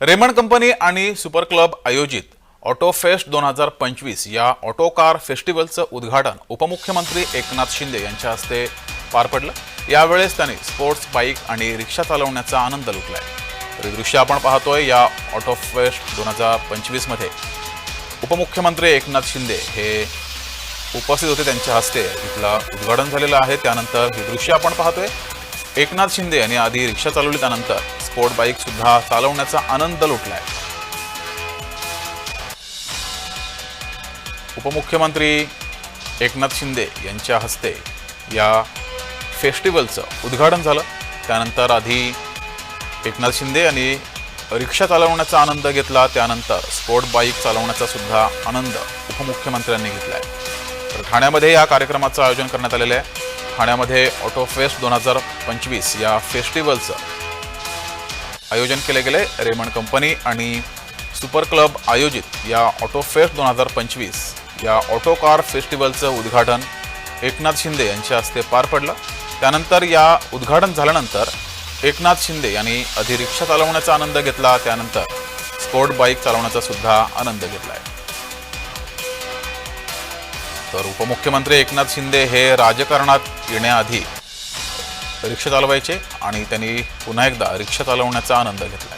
Raymond company आणि super club आयोजित auto fest दोन हजार पंचवीस या ऑटो कार फेस्टिवलचं उद्घाटन उपमुख्यमंत्री एकनाथ शिंदे यांच्या हस्ते पार पडलं. यावेळेस त्यांनी स्पोर्ट्स बाईक आणि रिक्षा चालवण्याचा आनंद लुटलाय. तर हे दृश्य आपण पाहतोय या ऑटो फेस्ट दोन हजार पंचवीसमध्ये. उपमुख्यमंत्री एकनाथ शिंदे हे उपस्थित होते त्यांच्या हस्ते. इथलं उद्घाटन झालेलं आहे. त्यानंतर हे दृश्य आपण पाहतोय. एकनाथ शिंदे यांनी आधी रिक्षा चालवली त्यानंतर स्पोर्ट बाईक सुद्धा चालवण्याचा आनंद लुटलाय. उपमुख्यमंत्री एकनाथ शिंदे यांच्या हस्ते या फेस्टिवलचं उद्घाटन झालं. त्यानंतर आधी एकनाथ शिंदे यांनी रिक्षा चालवण्याचा आनंद घेतला. त्यानंतर स्पोर्ट बाईक चालवण्याचा सुद्धा आनंद उपमुख्यमंत्र्यांनी घेतलाय. तर ठाण्यामध्ये या कार्यक्रमाचं आयोजन करण्यात आलेलं आहे. ठाण्यामध्ये ऑटो फेस्ट दोन हजार पंचवीस या फेस्टिवलचं आयोजन केले गेले. रेमंड कंपनी आणि सुपर क्लब आयोजित या ऑटो फेस्ट दोन हजार पंचवीस या ऑटो कार फेस्टिवलचं उद्घाटन एकनाथ शिंदे यांच्या हस्ते पार पडलं. त्यानंतर या उद्घाटन झाल्यानंतर एकनाथ शिंदे यांनी आधी रिक्षा चालवण्याचा आनंद घेतला. त्यानंतर स्पोर्ट बाईक चालवण्याचा सुद्धा आनंद आहे तर उपमुख्यमंत्री एकनाथ शिंदे हे राजकारणात येण्याआधी रिक्षा चालवायचे आणि त्यांनी पुन्हा एकदा रिक्षा चालवण्याचा आनंद घेतला.